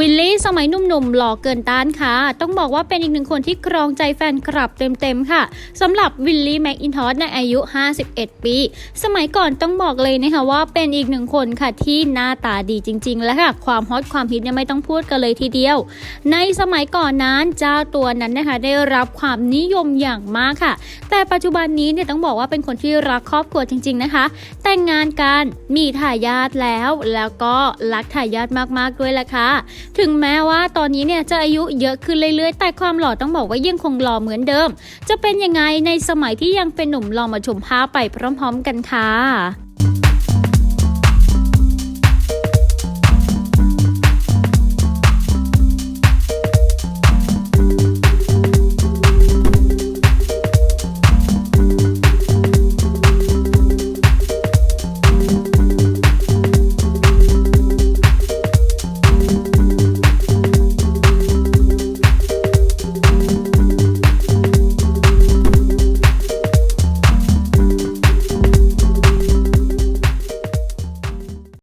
วิลลี่สมัยหนุ่มๆหล่อเกินต้านค่ะ ต้องบอกว่าเป็นอีกหนึ่งคนที่ครองใจแฟนคลับเต็มๆค่ะสำหรับวิลลี่แม็กอินทอสในอายุ 51 ปี สมัยก่อนต้องบอกเลยนะคะว่าเป็นอีกหนึ่งคนค่ะที่หน้าตาดีจริง ๆ และค่ะ ความฮอตความฮิตเนี่ยไม่ต้องพูดกันเลยทีเดียว ในสมัยก่อนนั้นเจ้าตัวนั้นนะคะได้รับความนิยมอย่างมากค่ะ แต่ปัจจุบันนี้เนี่ยต้องบอกว่าเป็นคนที่รักครอบครัวจริง ๆนะคะ แต่งงานกันมีทายาทแล้วแล้วก็รักทายาทมากๆด้วยละค่ะถึงแม้ว่าตอนนี้เนี่ยจะอายุเยอะขึ้นเรื่อยๆ แต่ความหล่อต้องบอกว่ายังคงหล่อเหมือนเดิม จะเป็นยังไงในสมัยที่ยังเป็นหนุ่มลองมาชมภาพไปพร้อม ๆ กันค่ะ